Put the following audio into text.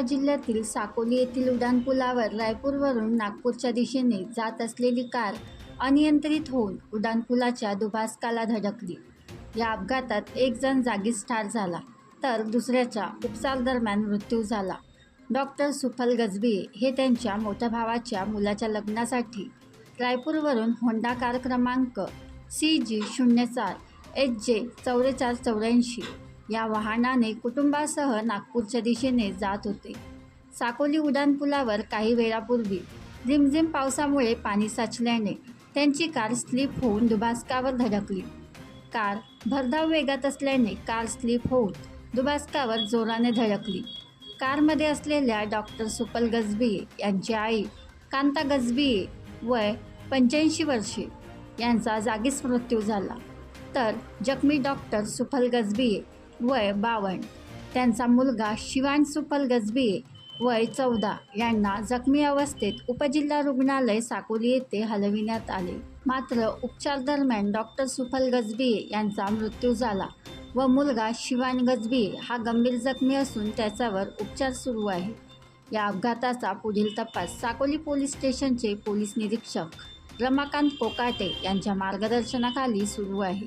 नंदुरबार जिल्ह्यातील साकोली येथील उड्डाणपुलावर रायपूरवरून नागपूरच्या दिशेने जात असलेली कार अनियंत्रित होऊन उड्डाणपुलाच्या दुभासकाला धडकली. या अपघातात एक जण जागीच ठार झाला तर दुसऱ्याचा उपचारादरम्यान मृत्यू झाला. डॉक्टर सुफल गजबिये हे त्यांच्या मोठ्या भावाच्या मुलाच्या लग्नासाठी रायपूरवरून होंडा कार क्रमांक सी जी शून्य चार एच जे चौवेचार चौऱ्याऐंशी या वाहनाने कुटुंबासह नागपूरच्या दिशेने जात होते. साकोली उड्डाणपुलावर काही वेळापूर्वी रिमझिम पावसामुळे पाणी साचल्याने त्यांची कार स्लिप होऊन दुभाजकावर धडकली. कार भरधाव वेगात असल्याने कार स्लिप होऊन दुभाजकावर जोराने धडकली. कारमध्ये असलेल्या डॉक्टर सुपल गजबिये यांची आई कांता गजबिये वय पंच्याऐंशी वर्षे यांचा जागीच मृत्यू झाला. तर जखमी डॉक्टर सुफल गजबिये वय बावन्न. त्यांचा मुलगा शिवान सुफल गजबिये वय चौदा. यांना जखमी अवस्थेत उपजिल्हा रुग्णालय साकोली येथे हलविण्यात आले. मात्र उपचार दरम्यान डॉक्टर सुफल गजबिये यांचा मृत्यू झाला व मुलगा शिवान गजबिये हा गंभीर जखमी असून त्याच्यावर उपचार सुरू आहे. या अपघाताचा पुढील तपास साकोली पोलीस स्टेशनचे पोलीस निरीक्षक रमाकांत कोकाटे यांच्या मार्गदर्शनाखाली सुरू आहे.